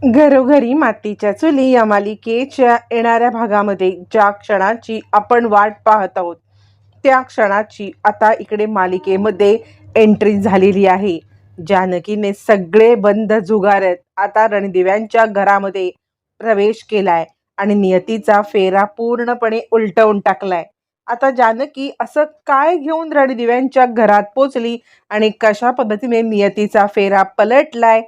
घरोघरी मातीच्या चुली या मालिकेच्या येणाऱ्या भागामध्ये ज्या क्षणाची आपण वाट पाहत आहोत त्या क्षणाची आता इकडे मालिकेमध्ये एंट्री झालेली आहे. जानकीने सगळे बंद जुगारत आता रणदिव्यांच्या घरामध्ये प्रवेश केलाय आणि नियतीचा फेरा पूर्णपणे उलटवून टाकलाय. आता जानकी असं काय घेऊन रणदिव्यांच्या घरात पोचली आणि कशा पद्धतीने नियतीचा फेरा पलटलाय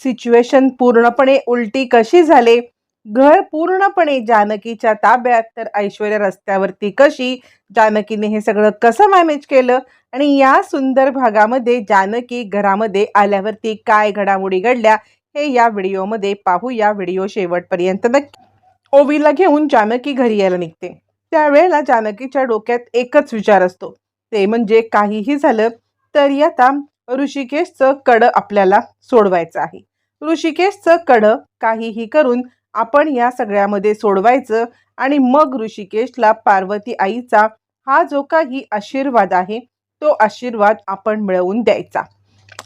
सिच्युएशन पूर्णपणे उलटी कशी झाले? घर पूर्णपणे जानकीच्या ताब्यात तर ऐश्वर्या रस्त्यावरती कशी जानकीने हे सगळं कसं मॅनेज केलं? आणि या सुंदर भागामध्ये जानकी घरामध्ये आल्यावरती काय घडामोडी घडल्या? हे या व्हिडिओमध्ये पाहू या व्हिडिओ शेवटपर्यंत नक्की ओवीला घेऊन जानकी घरी यायला निघते. त्यावेळेला जानकीच्या डोक्यात एकच विचार असतो. ते म्हणजे काहीही झालं तरी आता ऋषिकेशचं कडं आपल्याला सोडवायचं आहे. ऋषिकेशचं कडं काहीही करून आपण या सगळ्यामध्ये सोडवायचं आणि मग ऋषिकेशला पार्वती आईचा हा जो काही आशीर्वाद आहे तो आशीर्वाद आपण मिळवून द्यायचा.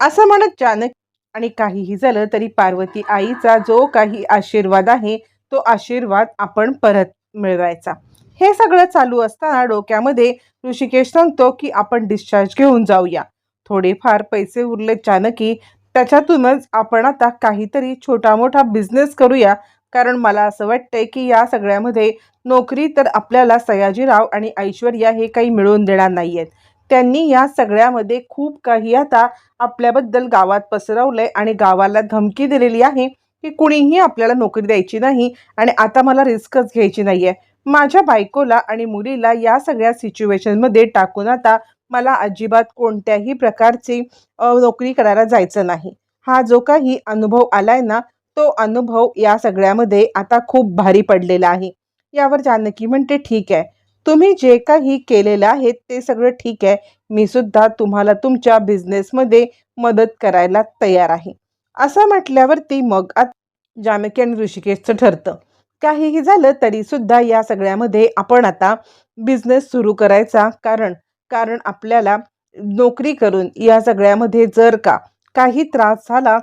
असं म्हणत जानक आणि काहीही झालं तरी पार्वती आईचा जो काही आशीर्वाद आहे तो आशीर्वाद आपण परत मिळवायचा. हे सगळं चालू असताना डोक्यामध्ये ऋषिकेश सांगतो की आपण डिस्चार्ज घेऊन जाऊया. थोडेफार पैसे उरले जानकी त्याच्यातूनच आपण आता काहीतरी छोटा मोठा बिझनेस करूया. कारण मला असं वाटतंय की या सगळ्यामध्ये नोकरी तर आपल्याला सयाजीराव आणि ऐश्वर्या हे काही मिळवून देणार नाही आहेत त्यांनी या सगळ्यामध्ये खूप काही आता आपल्याबद्दल गावात पसरवलंय आणि गावाला धमकी दिलेली आहे की कुणीही आपल्याला नोकरी द्यायची नाही आणि आता मला रिस्कच घ्यायची नाही आहे माझ्या बायकोला आणि मुलीला या सगळ्या सिच्युएशनमध्ये टाकून आता मला अजिबात कोणत्याही प्रकारची नोकरी करायला जायचं नाही. हा जो काही अनुभव आलाय ना तो अनुभव या सगळ्यामध्ये आता खूप भारी पडलेला आहे. यावर जानकी म्हणते ठीक आहे. तुम्ही जे काही केलेलं आहे ते सगळं ठीक आहे. मी सुद्धा तुम्हाला तुमच्या बिझनेसमध्ये मदत करायला तयार आहे. असं म्हटल्यावरती मग आता जानकी आणि ऋषिकेशचं ठरतं. काहीही झालं तरी सुद्धा या सगळ्यामध्ये आपण आता बिझनेस सुरू करायचा. कारण कारण आपल्याला नोकरी करून या सगळ्यामध्ये जर का काही त्रास झाला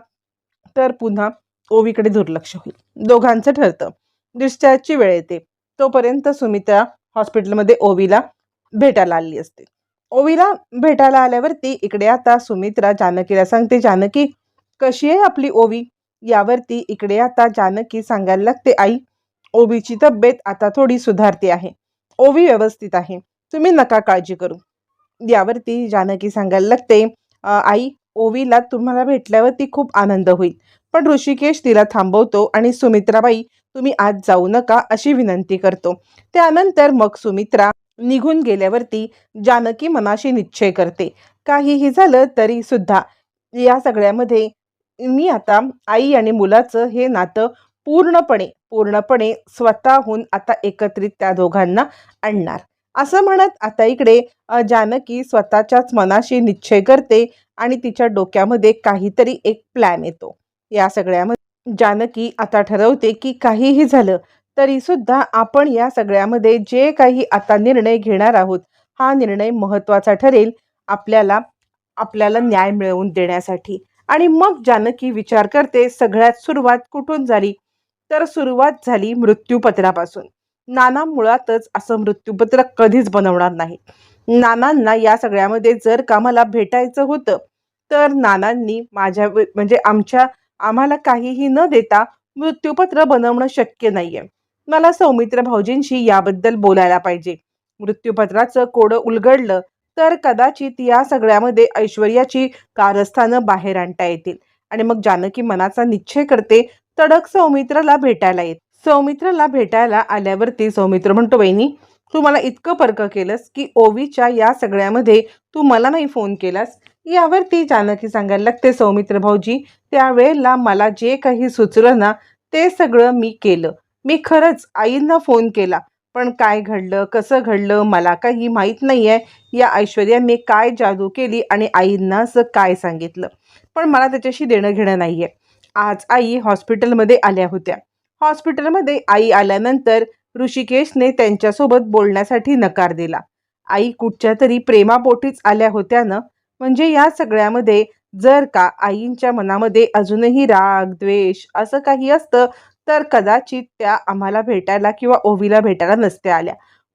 तर पुन्हा ओवीकडे दुर्लक्ष होईल. दोघांचं ठरतं. डिस्चार्जची वेळ येते. तोपर्यंत सुमित्रा हॉस्पिटलमध्ये ओवीला भेटायला आली असते. ओवीला भेटायला आल्यावरती इकडे आता सुमित्रा जानकीला सांगते जानकी कशी आहे आपली ओवी? यावरती इकडे आता जानकी सांगायला लागते आई ओवीची तब्येत आता थोडी सुधारते आहे. ओवी व्यवस्थित आहे. तुम्ही नका काळजी करू. यावरती जानकी सांगायला लागते आई ओवीला तुम्हाला भेटल्यावरती खूप आनंद होईल. पण ऋषिकेश तिला थांबवतो आणि सुमित्राबाई तुम्ही आज जाऊ नका अशी विनंती करतो. त्यानंतर मग सुमित्रा निघून गेल्यावरती जानकी मनाशी निश्चय करते. काहीही झालं तरी सुद्धा या सगळ्यामध्ये मी आता आई आणि मुलाचं हे नातं पूर्णपणे पूर्णपणे स्वतःहून आता एकत्रित त्या दोघांना आणणार. असं म्हणत आता इकडे जानकी स्वतःच्याच मनाशी निश्चय करते आणि तिच्या डोक्यामध्ये काहीतरी एक प्लॅन येतो. या सगळ्यामध्ये जानकी आता ठरवते की काहीही झालं तरी सुद्धा आपण या सगळ्यामध्ये जे काही आता निर्णय घेणार आहोत हा निर्णय महत्त्वाचा ठरेल आपल्याला आपल्याला न्याय मिळवून देण्यासाठी. आणि मग जानकी विचार करते सगळ्यात सुरुवात कुठून झाली? तर सुरुवात झाली मृत्यूपत्रापासून. नाना मुळातच असं मृत्यूपत्र कधीच बनवणार नाही. नानांना या सगळ्यामध्ये जर का मला भेटायचं होतं तर नानांनी माझ्या म्हणजे आमच्या आम्हाला काहीही न देता मृत्यूपत्र बनवणं शक्य नाहीये. मला सौमित्र भाऊजींशी याबद्दल बोलायला पाहिजे. मृत्यूपत्राचं कोडं उलगडलं तर कदाचित या सगळ्यामध्ये ऐश्वर्याची कारस्थानं बाहेर आणता येतील. आणि मग जानकी मनाचा निश्चय करते तडक सौमित्राला भेटायला येत. सौमित्राला भेटायला आल्यावरती सौमित्र म्हणतो बहिणी तू मला इतकं पर्क केलंस की ओवीच्या या सगळ्यामध्ये तू मला नाही फोन केलास. यावरती जानकी सांगायला लागते सौमित्र भाऊजी त्यावेळेला मला जे काही सुचलं ना ते सगळं मी केलं. मी खरंच आईंना फोन केला. पण काय घडलं कसं घडलं मला काही माहीत नाही आहे या ऐश्वर्याने काय जादू केली आणि आईंना असं काय सांगितलं? पण मला त्याच्याशी देणं घेणं नाही आहे आज आई हॉस्पिटलमध्ये आल्या होत्या. हॉस्पिटलमध्ये आई आल्यानंतर ऋषिकेशने त्यांच्यासोबत बोलण्यासाठी नकार दिला. आई कुठच्या तरी प्रेमापोटीच आल्या होत्या ना म्हणजे या सगळ्यामध्ये जर का आईंच्या मनामध्ये अजूनही राग द्वेष असं काही असतं तर कदाचित त्या आम्हाला भेटायला किंवा ओवीला भेटायला नसत्या आल्या.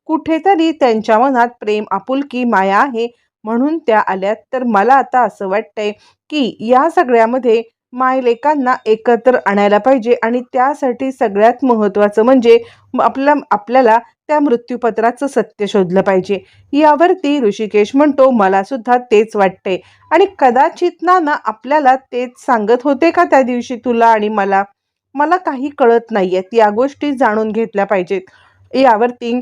कुठेतरी त्यांच्या मनात प्रेम आपुलकी माया आहे म्हणून त्या आल्यात. तर मला आता असं वाटतंय की या सगळ्यामध्ये मायलेकांना एकत्र आणायला पाहिजे आणि त्यासाठी सगळ्यात महत्त्वाचं म्हणजे आपलं आपल्या आपल्याला त्या मृत्यूपत्राचं सत्य शोधलं पाहिजे. यावरती ऋषिकेश म्हणतो मला सुद्धा तेच वाटते आणि कदाचित नाना आपल्याला तेच सांगत होते का त्या दिवशी तुला आणि मला? मला काही कळत नाही आहेत या गोष्टी जाणून घेतल्या पाहिजेत. यावरती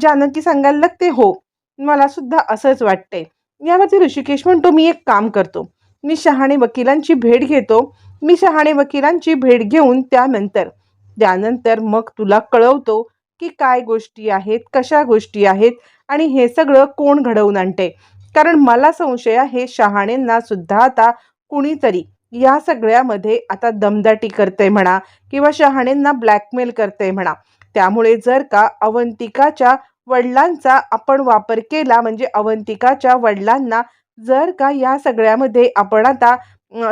जानकी सांगायला लागते हो मला सुद्धा असंच वाटते यावरती ऋषिकेश म्हणतो मी एक काम करतो. मी शहाणे वकिलांची भेट घेतो. मी शहाणे वकिलांची भेट घेऊन त्यानंतर त्यानंतर मग तुला कळवतो की काय गोष्टी आहेत कशा गोष्टी आहेत आणि हे सगळं कोण घडवून आणते. कारण मला संशय आहे शहाणेंना सुद्धा आता कुणीतरी या सगळ्यामध्ये आता दमदाटी करते म्हणा किंवा शहाणेंना ब्लॅकमेल करते म्हणा. त्यामुळे जर का अवंतिकाच्या वडिलांचा आपण वापर केला म्हणजे अवंतिकाच्या वडिलांना जर का या सगळ्यामध्ये आपण आता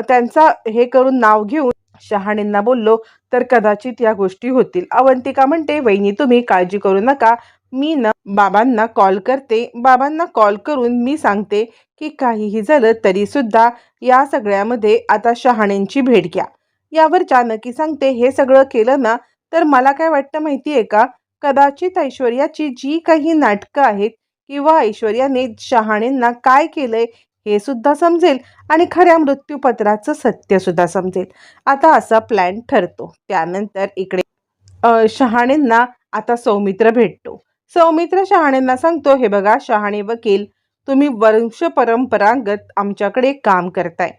त्यांचा हे करून नाव घेऊन शहाणेंना बोललो तर कदाचित या गोष्टी होतील. अवंतिका म्हणते वहिनी तुम्ही काळजी करू नका. मी ना बाबांना कॉल करते. बाबांना कॉल करून मी सांगते की काहीही झालं तरी सुद्धा या सगळ्यामध्ये आता शहाणींची भेट घ्या. यावर जानकी सांगते हे सगळं केलं ना तर मला काय वाटतं माहिती आहे का? कदाचित ऐश्वर्याची जी काही नाटकं आहेत किंवा ऐश्वर्याने शहाणेंना काय केलंय हे सुद्धा समजेल आणि खऱ्या मृत्यूपत्राचं सत्य सुद्धा समजेल. आता असा प्लॅन ठरतो. त्यानंतर इकडे शहाणेंना आता सौमित्र भेटतो. सौमित्र शहाणेंना सांगतो हे बघा शहाणे वकील तुम्ही वंश परंपरागत आमच्याकडे काम करताय.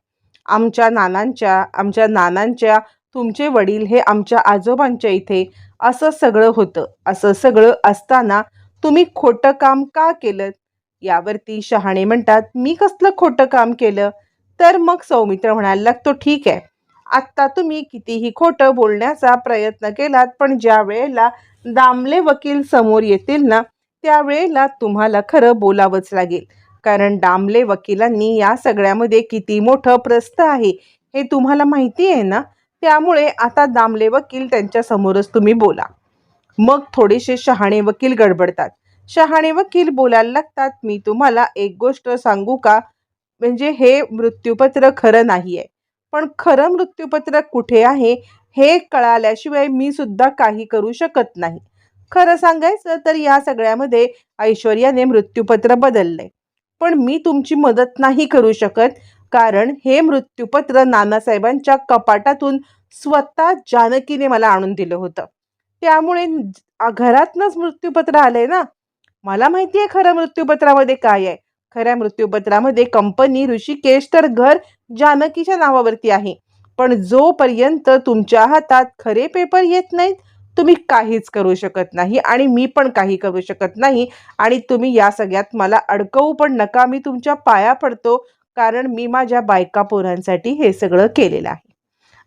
आमच्या नानांच्या आमच्या नानांच्या तुमचे वडील हे आमच्या आजोबांच्या इथे असं सगळं होतं. असं सगळं असताना तुम्ही खोटं काम का केलं? यावरती शहाणे म्हणतात मी कसलं खोटं काम केलं? तर मग सौमित्र म्हणायला लागतो ठीक आहे. आत्ता तुम्ही कितीही खोटं बोलण्याचा प्रयत्न केलात पण ज्या वेळेला दामले वकील समोर येतील ना त्यावेळेला तुम्हाला खरं बोलावंच लागेल. कारण दामले वकिलांनी या सगळ्यामध्ये किती मोठं प्रस्थ आहे हे तुम्हाला माहिती आहे ना? त्यामुळे आता दामले वकील त्यांच्यासमोरच तुम्ही बोला. मग थोडेसे शहाणे वकील गडबडतात. शहाणे वकील बोलायला लागतात मी तुम्हाला एक गोष्ट सांगू का? म्हणजे हे मृत्यूपत्र खरं नाही आहे पण खरं मृत्यूपत्र कुठे आहे हे कळाल्याशिवाय मी सुद्धा काही करू शकत नाही. खरं सांगायचं तर या सगळ्यामध्ये ऐश्वर्याने मृत्यूपत्र बदललंय. पण मी तुमची मदत नाही करू शकत कारण हे मृत्यूपत्र नानासाहेबांच्या कपाटातून स्वतः जानकीने मला आणून दिलं होतं. त्यामुळे ज- घरातनंच मृत्यूपत्र आलंय ना? मला माहिती आहे खरं मृत्यूपत्रामध्ये काय आहे. खऱ्या मृत्यूपत्रामध्ये कंपनी ऋषिकेश तर घर जानकीच्या नावावरती आहे. पण जोपर्यंत तुमच्या हातात खरे पेपर येत नाहीत तुम्ही काहीच करू शकत नाही आणि मी पण काही करू शकत नाही आणि तुम्ही या सगळ्यात मला अडकवू पण नका. मी तुमच्या पाया पडतो कारण मी माझ्या बायका पोरांसाठी हे सगळं केलेलं आहे.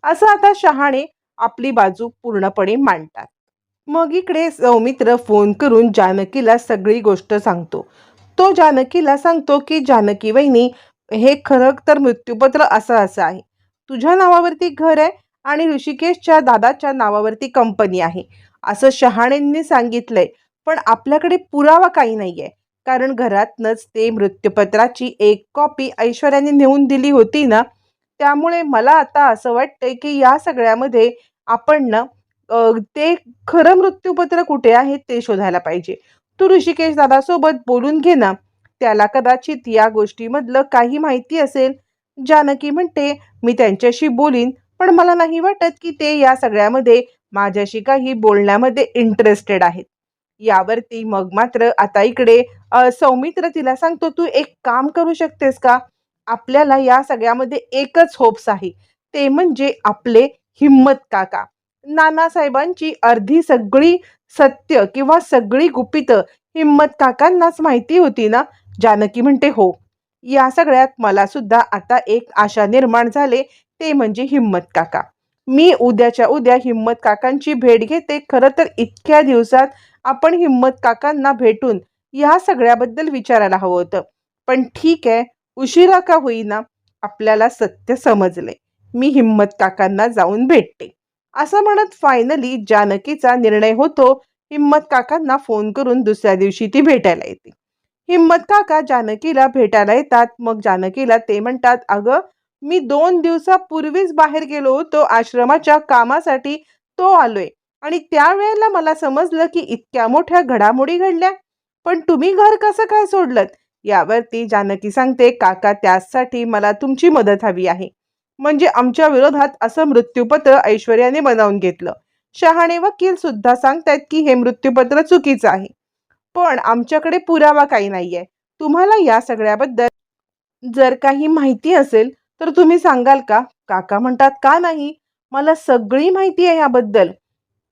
असं आता शहाणे आपली बाजू पूर्णपणे मांडतात. मग इकडे सौमित्र फोन करून जानकीला सगळी गोष्ट सांगतो. तो जानकीला सांगतो की जानकी वहिनी हे खरं तर मृत्यूपत्र असं असं आहे. तुझ्या नावावरती घर आहे आणि ऋषिकेशच्या दादाच्या नावावरती कंपनी आहे. असं शहाणेंनी सांगितलंय पण आपल्याकडे पुरावा काही नाही आहे कारण घरातनंच ते मृत्यूपत्राची एक कॉपी ऐश्वर्याने नेऊन दिली होती ना त्यामुळे मला आता असं वाटतंय की या सगळ्यामध्ये आपण ना ते खरं मृत्यूपत्र कुठे आहे ते शोधायला पाहिजे. तू ऋषिकेश दादासोबत बोलून घे ना. त्याला कदाचित या गोष्टीमधलं काही माहिती असेल. जानकी म्हणते मी त्यांच्याशी बोलीन पण मला नाही वाटत की ते या सगळ्यामध्ये माझ्याशी काही बोलण्यामध्ये इंटरेस्टेड आहेत. यावरती मग मात्र आता इकडे सौमित्र तिला सांगतो तू एक काम करू शकतेस का? आपल्याला या सगळ्यामध्ये एकच होप्स आहे. ते म्हणजे आपले हिम्मत काका. नानासाहेबांची अर्धी सगळी सत्य किंवा सगळी गुपितं हिम्मत काकांनाच माहिती होती ना? जानकी म्हणते हो. या सगळ्यात मला सुद्धा आता एक आशा निर्माण झाले ते म्हणजे हिम्मत काका. मी उद्याच्या उद्या हिम्मत काकांची भेट घेते. खरं तर इतक्या दिवसात आपण हिम्मत काकांना भेटून या सगळ्याबद्दल विचारायला हवं होतं. पण ठीक आहे उशिरा का होईना? आपल्याला सत्य समजले. मी हिम्मत काकांना जाऊन भेटते. असं म्हणत फायनली जानकीचा निर्णय होतो. हिम्मत काकांना फोन करून दुसऱ्या दिवशी ती भेटायला येते. हिम्मत काका जानकीला भेटायला येतात. मग जानकीला ते म्हणतात अगं मी दोन दिवसापूर्वीच बाहेर गेलो होतो. आश्रमाच्या कामासाठी तो आलोय. आणि त्यावेळेला मला समजलं की इतक्या मोठ्या घडामोडी घडल्या. पण तुम्ही घर कसं काय सोडलं यावरती जानकी सांगते काका त्यासाठी मला तुमची मदत हवी आहे. म्हणजे आमच्या विरोधात असं मृत्यूपत्र ऐश्वर्याने बनवून घेतलं. शहाणे वकील सुद्धा सांगतायत की हे मृत्यूपत्र चुकीचं आहे. पण आमच्याकडे पुरावा काही नाहीये. तुम्हाला या सगळ्याबद्दल जर काही माहिती असेल तर तुम्ही सांगाल का? काका म्हणतात का नाही? मला सगळी माहिती आहे याबद्दल.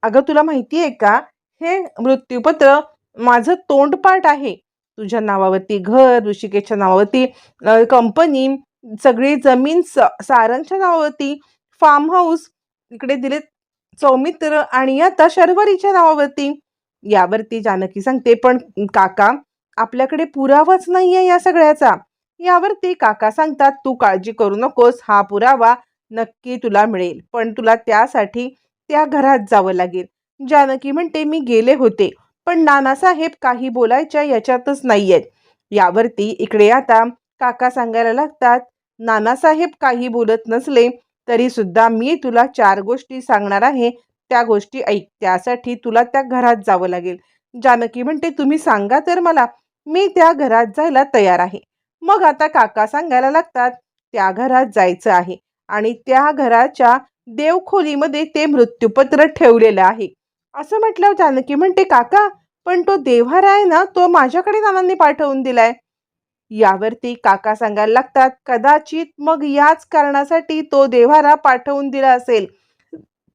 अगं तुला माहिती आहे का? हे मृत्यूपत्र माझं तोंडपाठ आहे. तुझ्या नावावरती घर ऋषिकेशच्या नावावरती कंपनी सगळी जमीन स सारंगच्या नावावरती फार्म हाऊस इकडे दिलेत सौमित्र आणि आता शर्वरीच्या नावावरती. यावरती जानकी सांगते पण काका आपल्याकडे पुरावाच नाहीये या सगळ्याचा. यावरती काका सांगतात तू काळजी करू नकोस हा पुरावा नक्की तुला मिळेल पण तुला त्यासाठी त्या घरात जावं लागेल. जानकी म्हणते मी गेले होते पण नानासाहेब काही बोलायच्या याच्यातच नाहीयेत. यावरती इकडे आता काका सांगायला लागतात नानासाहेब काही बोलत नसले तरी सुद्धा मी तुला चार गोष्टी सांगणार आहे. त्या गोष्टी ऐक त्यासाठी तुला त्या घरात जावं लागेल. जानकी म्हणते तुम्ही सांगा तर मला. मी त्या घरात जायला तयार आहे. मग आता काका सांगायला लागतात त्या घरात जायचं आहे. आणि त्या घराच्या देवखोलीमध्ये ते मृत्यूपत्र ठेवलेलं आहे. असं म्हटल्यावर जानकी म्हणते काका पण तो देव्हारा आहे ना तो माझ्याकडे नानांनी पाठवून दिलाय. यावरती काका सांगायला लागतात कदाचित मग याच कारणासाठी तो देव्हारा पाठवून दिला असेल.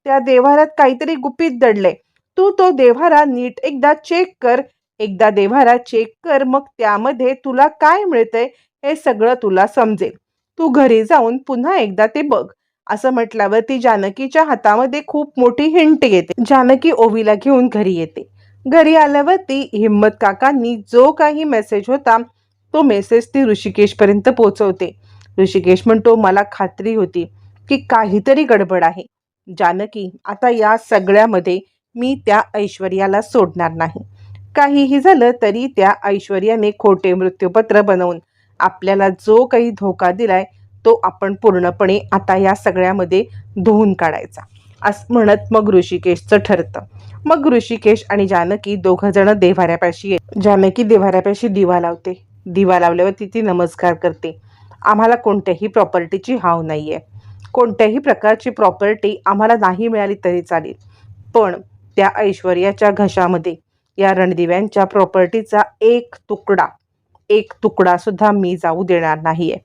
त्या देव्हाऱ्यात काहीतरी गुपित दडले तू तो देव्हारा नीट एकदा चेक कर. एकदा देव्हारा चेक कर मग त्यामध्ये तुला काय मिळतंय हे सगळं तुला समजेल. तू घरी जाऊन पुन्हा एकदा ते बघ. असं म्हटल्यावर ती जानकीच्या हातामध्ये खूप मोठी हिंट येते. जानकी ओवीला घेऊन घरी येते. घरी आल्यावर ती हिम्मत काकांनी जो काही मेसेज होता तो मेसेज ती ऋषिकेशपर्यंत पोहोचवते. ऋषिकेश म्हणतो मला खात्री होती की काहीतरी गडबड आहे. जानकी आता या सगळ्यामध्ये मी त्या ऐश्वर्याला सोडणार नाही. काहीही झालं तरी त्या ऐश्वर्याने खोटे मृत्यूपत्र बनवून आपल्याला जो काही धोका दिलाय तो आपण पूर्णपणे आता या सगळ्यामध्ये धुवून काढायचा. असं म्हणत मग ऋषिकेशचं ठरतं. मग ऋषिकेश आणि जानकी दोघं जण देव्हाऱ्यापाशी येत जानकी देव्हाऱ्यापाशी दिवा लावते. दिवा लावल्यावरती ती नमस्कार करते. आम्हाला कोणत्याही प्रॉपर्टीची हाव नाही आहे कोणत्याही प्रकारची प्रॉपर्टी आम्हाला नाही मिळाली तरी चालेल. पण त्या ऐश्वर्याच्या घशामध्ये या रणदिव्यांच्या प्रॉपर्टीचा एक तुकडा एक तुकडा सुद्धा मी जाऊ देणार नाही आहे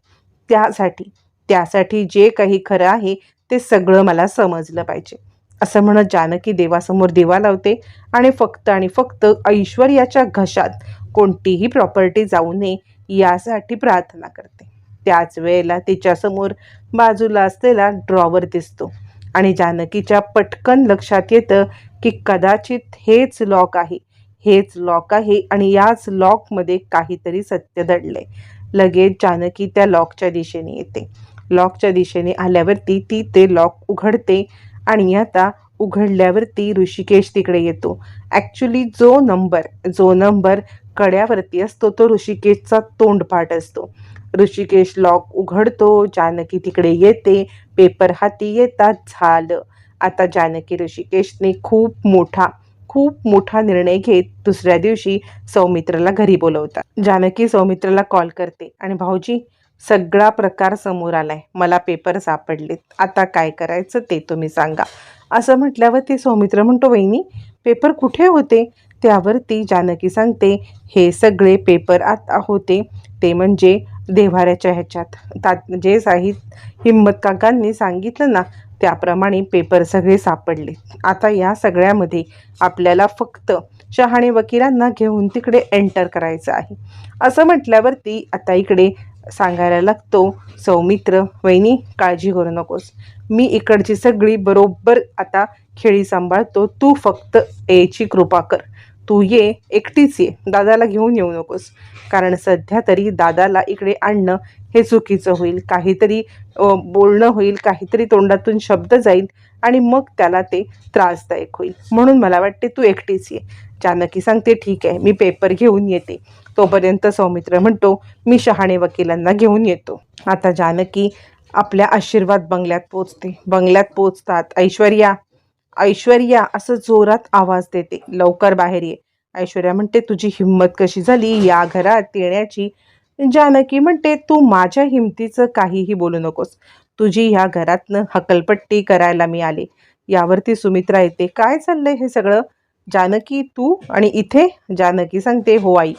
त्यासाठी त्यासाठी जे काही खरं आहे ते सगळं मला समजलं पाहिजे. असं म्हणत जानकी देवासमोर दिवा लावते आणि फक्त आणि फक्त ऐश्वर्याच्या घशात कोणतीही प्रॉपर्टी जाऊ नये यासाठी प्रार्थना करते. त्याच वेळेला तिच्यासमोर बाजूला असलेला ड्रॉवर दिसतो आणि जानकीच्या पटकन लक्षात येतं की कदाचित हेच लॉक आहे. हेच लॉक आहे आणि याच लॉकमध्ये काहीतरी सत्य दडलंय लगेच जानकी त्या लॉकच्या दिशेने येते. लॉकच्या दिशेने आल्यावरती ती ते लॉक उघडते आणि आता उघडल्यावरती ऋषिकेश तिकडे येतो. ॲक्च्युली जो नंबर जो नंबर कड्यावरती असतो तो ऋषिकेशचा तोंडपाठ असतो. ऋषिकेश लॉक उघडतो जानकी तिकडे येते पेपर हाती येतात झालं. आता जानकी ऋषिकेशने खूप मोठा खूप मोठा निर्णय घेत दुसऱ्या दिवशी सौमित्राला घरी बोलवतात. जानकी सौमित्राला कॉल करते आणि भाऊजी सगळा प्रकार समोर आलाय. मला पेपर सापडलेत. आता काय करायचं ते तुम्ही सांगा. असं म्हटल्यावर ते सौमित्र म्हणतो वहिनी पेपर कुठे होते? त्यावरती जानकी सांगते हे सगळे पेपर आता होते. ते म्हणजे देव्हाऱ्याच्या ह्याच्यात. तात जे साहित हिम्मत काकांनी सांगितलं ना त्याप्रमाणे पेपर सगळे सापडले. आता या सगळ्यामध्ये आपल्याला फक्त शहाणे वकिलांना घेऊन तिकडे एंटर करायचं आहे. असं म्हटल्यावरती आता इकडे सांगायला लागतो सौमित्र वहिनी काळजी करू नकोस. मी इकडची सगळी बरोबर आता खेळी सांभाळतो. तू फक्त याची कृपा कर. तू ये एकटीच ये. दादाला घेऊन येऊ नकोस. कारण सध्या तरी दादाला इकडे आणणं हे चुकीचं होईल. काहीतरी बोलणं होईल काहीतरी तोंडातून शब्द जाईल आणि मग त्याला ते त्रासदायक होईल. म्हणून मला वाटते तू एकटीच ये. जानकी सांगते ठीक आहे मी पेपर घेऊन येते. तोपर्यंत सौमित्र म्हणतो मी शहाणे वकिलांना घेऊन येतो. आता जानकी आपल्या आशीर्वाद बंगल्यात पोचते. बंगल्यात पोचतात. ऐश्वर्या ऐश्वर्या असं जोरात आवाज देते. लवकर बाहेर ये. ऐश्वर्या म्हणते तुझी हिंमत कशी झाली? या घरात येण्याची जानकी म्हणते तू माझ्या हिमतीचं काहीही बोलू नकोस. तुझी ह्या घरातनं हकलपट्टी करायला मी आले. यावरती सुमित्रा येते. काय चाललंय हे सगळं? जानकी तू आणि इथे? जानकी सांगते हो आई.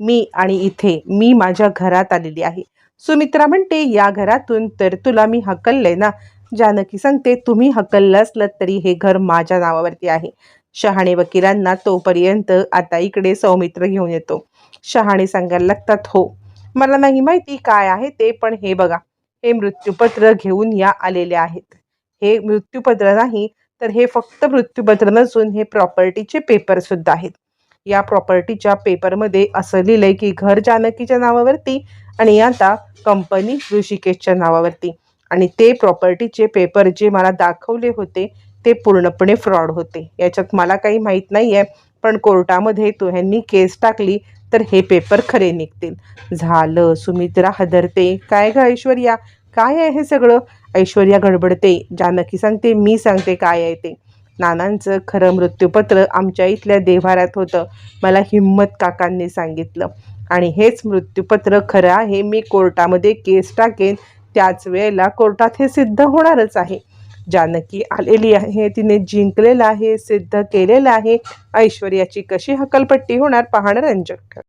मी आणि इथे. मी माझ्या घरात आलेली आहे. सुमित्रा म्हणते या घरातून तर तुला मी हकललंय ना? जानकी सांगते तुम्ही हकललं असलं तरी हे घर माझ्या नावावरती आहे. शहाणे वकिलांना तोपर्यंत आता इकडे सौमित्र घेऊन येतो. शहाणे सांगायला लागतात हो मला नाही माहिती काय आहे ते पण हे बघा हे मृत्यूपत्र घेऊन या आलेले आहेत. हे मृत्यूपत्र नाही तर हे फक्त मृत्यूपत्र नसून हे प्रॉपर्टीचे पेपर सुद्धा आहेत. या प्रॉपर्टीच्या पेपरमध्ये असं लिहिलंय की घर जानकीच्या नावावरती आणि आता कंपनी ऋषिकेशच्या नावावरती. आणि ते प्रॉपर्टीचे पेपर जे मला दाखवले होते ते पूर्णपणे फ्रॉड होते. याच्यात मला काही माहीत नाही आहे पण कोर्टामध्ये तो ह्यांनी केस टाकली तर हे पेपर खरे निघतील. झालं सुमित्रा हदरते. काय ग ऐश्वर्या? काय आहे हे सगळं? ऐश्वर्या गडबडते. जानकी सांगते मी सांगते काय आहे ते. नानांचं खरं मृत्यूपत्र आमच्या इथल्या देव्हाऱ्यात होतं. मला हिम्मत काकांनी सांगितलं. आणि हेच मृत्यूपत्र खरं आहे मी कोर्टामध्ये केस टाकेन त्याच वेळेला कोर्टात हे सिद्ध होणारच आहे. जानकी आलेली आहे तिने जिंकलेलं आहे सिद्ध केलेलं आहे. ऐश्वर्याची कशी हकलपट्टी होणार पाहणं रंजक ठर